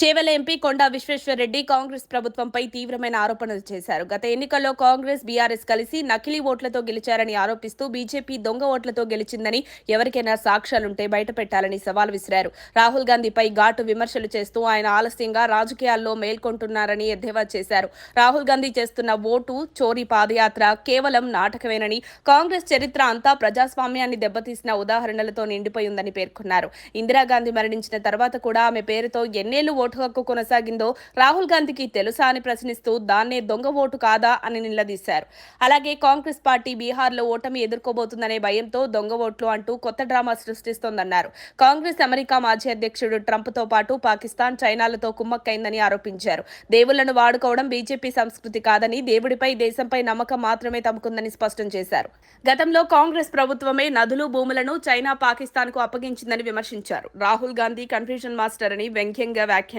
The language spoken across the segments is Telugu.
చేవెల ఎంపీ కొండా విశ్వేశ్వరరెడ్డి కాంగ్రెస్ ప్రభుత్వంపై తీవ్రమైన ఆరోపణలు చేశారు. గత ఎన్నికల్లో కాంగ్రెస్ బీఆర్ఎస్ కలిసి నకిలీ ఓట్లతో గెలిచారని ఆరోపిస్తూ బీజేపీ దొంగ ఓట్లతో గెలిచిందని ఎవరికైనా సాక్ష్యాలుంటే బయటపెట్టాలని సవాల్ విసిరారు. రాహుల్ గాంధీపై ఘాటు విమర్శలు చేస్తూ ఆయన ఆలస్యంగా రాజకీయాల్లో మేల్కొంటున్నారని ఎద్దేవా చేశారు. రాహుల్ గాంధీ చేస్తున్న ఓటు చోరీ పాదయాత్ర కేవలం నాటకమేనని కాంగ్రెస్ చరిత్ర అంతా ప్రజాస్వామ్యాన్ని దెబ్బతీసిన ఉదాహరణలతో నిండిపోయిందని పేర్కొన్నారు. ఇందిరాగాంధీ మరణించిన తర్వాత కూడా ఆమె పేరుతో ఎన్నేళ్ళు ఓటు హక్కు కొనసాగిందో రాహుల్ గాంధీకి తెలుసా అని ప్రశ్నిస్తూ దాన్నే దొంగ ఓటు కాదా అని నిలదీశారు. అలాగే కాంగ్రెస్ పార్టీ బీహార్లో ఓటమి ఎదుర్కోబోతుందనే భయంతో దొంగ ఓట్లు అంటూ కొత్త డ్రామా సృష్టిస్తోందన్నారు. కాంగ్రెస్ అమెరికా మాజీ అధ్యక్షుడు ట్రంప్తో పాటు పాకిస్తాన్ చైనాలతో కుమ్మక్కైందని ఆరోపించారు. దేవుళ్ళను వాడుకోవడం బీజేపీ సంస్కృతి కాదని దేవుడిపై దేశంపై నమ్మకం మాత్రమే తమకుందని స్పష్టం చేశారు. గతంలో కాంగ్రెస్ ప్రభుత్వమే నదులు భూములను చైనా పాకిస్తాన్కు అప్పగించిందని విమర్శించారు. రాహుల్ గాంధీ కన్ఫ్యూజన్ మాస్టర్ అని వ్యంగ్యంగా వ్యాఖ్యానించారు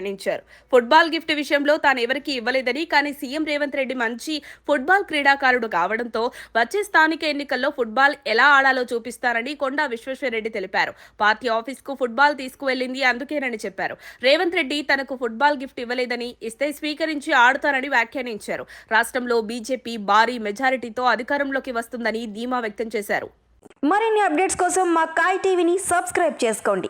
ఫుట్బాల్ గిఫ్ట్ విషయంలో తాను ఎవరికీ ఇవ్వలేదని కానీ సీఎం రేవంత్ రెడ్డి మంచి ఫుట్బాల్ క్రీడాకారుడు కావడంతో వచ్చే స్థానిక ఎన్నికల్లో ఫుట్బాల్ ఎలా ఆడాలో చూపిస్తారని కొండా విశ్వేశ్వరరెడ్డి తెలిపారు. పార్టీ ఆఫీస్కు ఫుట్బాల్ తీసుకువెళ్ళింది అందుకేనని చెప్పారు. రేవంత్ రెడ్డి తనకు ఫుట్బాల్ గిఫ్ట్ ఇవ్వలేదని ఇస్తే స్వీకరించి ఆడుతానని వ్యాఖ్యానించారు. రాష్ట్రంలో బీజేపీ భారీ మెజారిటీతో అధికారంలోకి వస్తుందని ధీమా వ్యక్తం చేశారు. మరిన్ని అప్డేట్స్ కోసం మా కాయ్ టీవీని సబ్స్క్రైబ్ చేసుకోండి.